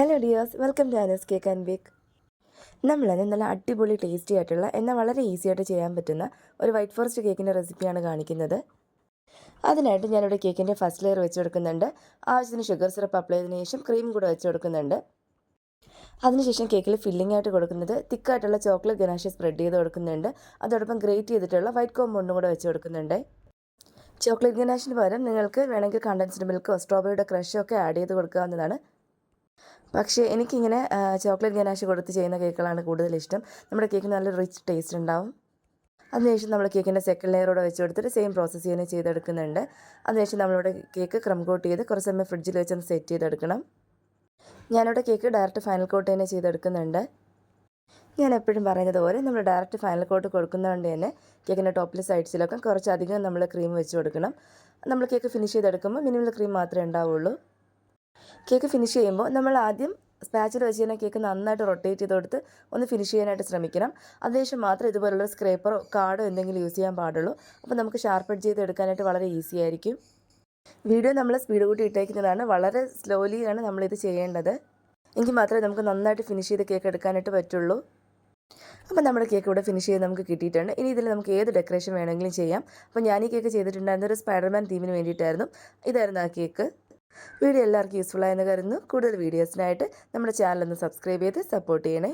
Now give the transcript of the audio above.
Hello dears welcome to Anas cake and bake നമ്മളിന്ന് നല്ല അടിപൊളി ടേസ്റ്റി ആയിട്ടുള്ള എന്നാൽ വളരെ ഈസി ആയിട്ട് ചെയ്യാൻ പറ്റുന്ന ഒരു വൈറ്റ് ഫോറസ്റ്റ് കേക്കിന്റെ റെസിപ്പിയാണ് കാണിക്കുന്നത്. അതിനായിട്ട് ഞാനിവിടെ കേക്കിന്റെ ഫസ്റ്റ് ലെയർ വെച്ച് കൊടുക്കുന്നുണ്ട്. ആവശ്യത്തിന് ഷുഗർ സിറപ്പ് അപ്ലൈ ചെയ്തതിന് ശേഷം ക്രീം കൂടെ വെച്ച് കൊടുക്കുന്നുണ്ട്. അതിനുശേഷം കേക്കിൽ ഫില്ലിംഗ് ആയിട്ട് കൊടുക്കുന്നത് തിക്കായിട്ടുള്ള ചോക്ലേറ്റ് ഗനാഷ് സ്പ്രെഡ് ചെയ്ത് കൊടുക്കുന്നുണ്ട്. അതോടൊപ്പം ഗ്രേറ്റ് ചെയ്തിട്ടുള്ള വൈറ്റ് കോമ്പൗണ്ടും കൂടെ വെച്ച് കൊടുക്കുന്നുണ്ട്. ചോക്ലേറ്റ് ഗനാഷിന് പകരം നിങ്ങൾക്ക് വേണമെങ്കിൽ കണ്ടൻസ്ഡ് മിൽക്കോ സ്ട്രോബെറിയുടെ ക്രഷോ ഒക്കെ ആഡ് ചെയ്ത് കൊടുക്കാവുന്നതാണ്. പക്ഷേ എനിക്കിങ്ങനെ ചോക്ലേറ്റ് ഗനാഷ് കൊടുത്ത് ചെയ്യുന്ന കേക്കുകളാണ് കൂടുതൽ ഇഷ്ടം നമ്മുടെ കേക്കിന് നല്ല റിച്ച് ടേസ്റ്റ് ഉണ്ടാവും. അതിനുശേഷം നമ്മൾ കേക്കിന്റെ സെക്കൻഡ് ലെയറോടെ വെച്ച് കൊടുത്തിട്ട് സെയിം പ്രോസസ്സ് തന്നെ ചെയ്തെടുക്കുന്നുണ്ട്. അതിനുശേഷം നമ്മളിവിടെ കേക്ക് ക്രം കോട്ട് ചെയ്ത് കുറച്ച് സമയം ഫ്രിഡ്ജിൽ വെച്ചൊന്ന് സെറ്റ് ചെയ്തെടുക്കണം. ഞാനിവിടെ കേക്ക് ഡയറക്റ്റ് ഫൈനൽ കോട്ട് തന്നെ ചെയ്തെടുക്കുന്നുണ്ട്. ഞാൻ എപ്പോഴും പറയുന്നത് പോലെ നമ്മൾ ഡയറക്റ്റ് ഫൈനൽ കോട്ട് കൊടുക്കുന്നതുകൊണ്ട് തന്നെ കേക്കിന്റെ ടോപ്പിലെ സൈഡ്സിലൊക്കെ കുറച്ചധികം നമ്മൾ ക്രീം വെച്ച് കൊടുക്കണം. നമ്മൾ കേക്ക് ഫിനിഷ് ചെയ്തെടുക്കുമ്പോൾ മിനിമം ക്രീം മാത്രമേ ഉണ്ടാവുള്ളൂ. കേക്ക് ഫിനിഷ് ചെയ്യുമ്പോൾ നമ്മൾ ആദ്യം സ്പാച്ചിൽ വെച്ച് തന്നെ കേക്ക് നന്നായിട്ട് റൊട്ടേറ്റ് ചെയ്ത് കൊടുത്ത് ഒന്ന് ഫിനിഷ് ചെയ്യാനായിട്ട് ശ്രമിക്കണം. അതിനുശേഷം മാത്രം ഇതുപോലുള്ള സ്ക്രേപ്പറോ കാർഡോ എന്തെങ്കിലും യൂസ് ചെയ്യാൻ പാടുള്ളൂ. അപ്പോൾ നമുക്ക് ഷാർപ്പ് ചെയ്ത് എടുക്കാനായിട്ട് വളരെ ഈസി ആയിരിക്കും. വീഡിയോ നമ്മൾ സ്പീഡ് കൂട്ടി ഇട്ടേക്കുന്നതാണ്. വളരെ സ്ലോലിയാണ് നമ്മളിത് ചെയ്യേണ്ടത്. എങ്കിൽ മാത്രമേ നമുക്ക് നന്നായിട്ട് ഫിനിഷ് ചെയ്ത് കേക്ക് എടുക്കാനായിട്ട് പറ്റുള്ളൂ. അപ്പോൾ നമ്മുടെ കേക്ക് ഇവിടെ ഫിനിഷ് ചെയ്ത് നമുക്ക് കിട്ടിയിട്ടുണ്ട്. ഇനി ഇതിൽ നമുക്ക് ഏത് ഡെക്കറേഷൻ വേണമെങ്കിലും ചെയ്യാം. അപ്പോൾ ഞാൻ ഈ കേക്ക് ചെയ്തിട്ടുണ്ടായിരുന്ന ഒരു സ്പൈഡർമാൻ തീമിന് വേണ്ടിയിട്ടായിരുന്നു. ഇതായിരുന്നു ആ കേക്ക്. വീഡിയോ എല്ലാവർക്കും യൂസ്ഫുൾ ആയെന്ന് കരുതുന്നു. കൂടുതൽ വീഡിയോസിനായിട്ട് നമ്മുടെ ചാനൽ ഒന്ന് സബ്സ്ക്രൈബ് ചെയ്ത് സപ്പോർട്ട് ചെയ്യണേ.